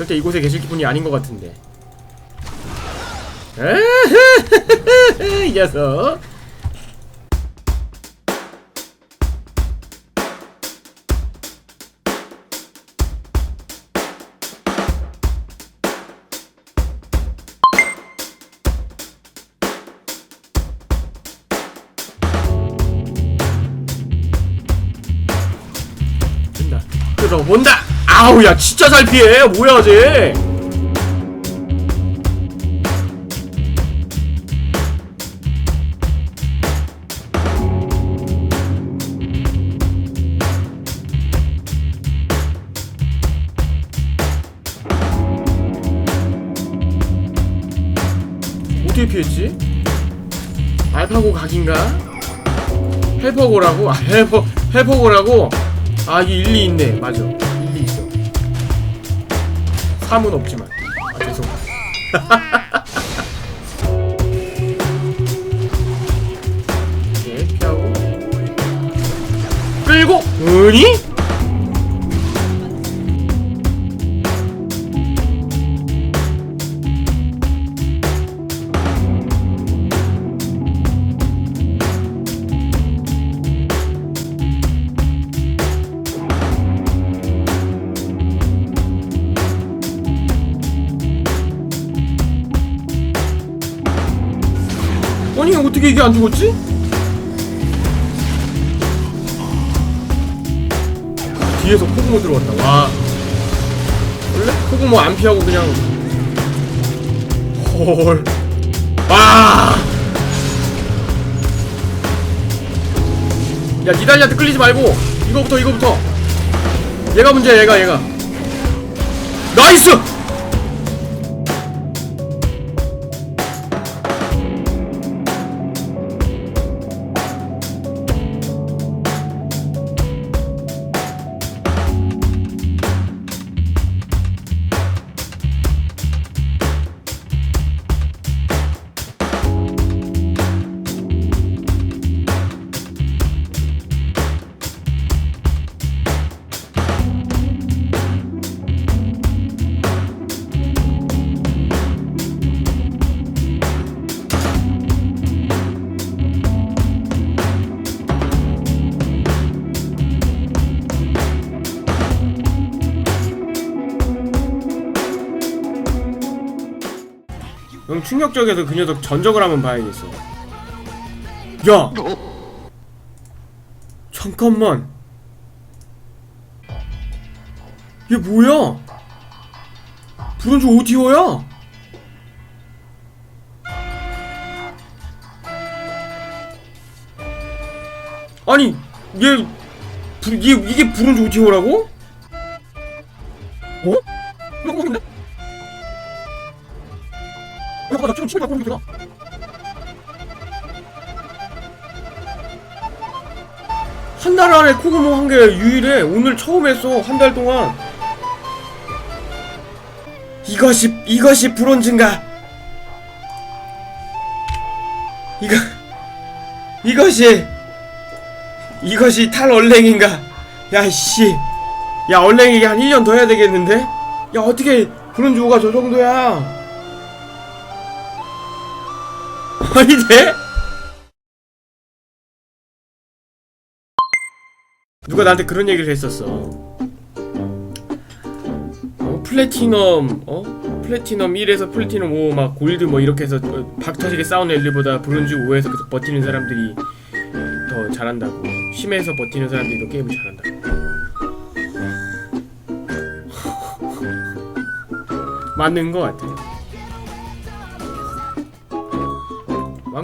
절대 이곳에 계실 분이 아닌 것 같은데. 이 녀석. 된다. 들어본다. 아우 야 진짜 잘 피해. 뭐야 쟤? 어떻게 피했지? 알파고 각인가? 헬퍼고라고? 아 헬퍼 헬퍼고라고? 아 이게 일리 있네 맞아 3은 없지만. 아 죄송. 예 피하고. 끌고 으니? 어떻게 이게 안 죽었지? 뒤에서 코구모 들어왔다. 와. 원래 코구모 안 피하고 그냥 헐. 와. 야 니달리한테 끌리지 말고 이거부터 이거부터. 얘가 문제야 얘가 얘가. 나이스 너무 충격적이어서 그 녀석 전적을 한번 봐야겠어. 야! 잠깐만. 얘 뭐야? 브론즈 오디오야? 아니, 얘, 부, 얘 이게 브론즈 오디오라고? 어? 이거 모르겠 네? 야, 나 지금 갖고 오는 게 한달 안에 코그모 한 게 유일해. 오늘 처음 했어. 한 달 동안. 이것이 이것이 브론즈인가? 이거 이것이 이것이 탈 얼랭인가? 야 씨. 야 얼랭이게 한 1년 더 해야 되겠는데? 야 어떻게 브론즈 5가 저 정도야? 아니 돼? 누가 나한테 그런 얘기를 했었어. 어, 플래티넘 어? 플래티넘 1에서 플래티넘 5 막 골드 뭐 이렇게 해서 어, 박터지게 싸우는 애들보다 브론즈 5에서 계속 버티는 사람들이 더 잘한다고. 심해서 버티는 사람들이 더 게임을 잘한다고. 맞는 거 같아.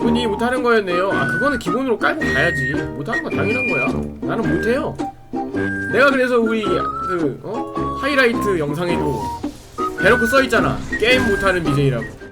왕군이 못하는 거였네요. 아 그거는 기본으로 깔고 가야지. 못하는 거 당연한 거야. 나는 못해요. 내가 그래서 우리 그 어? 하이라이트 영상에도 대놓고 써 있잖아. 게임 못하는 BJ라고.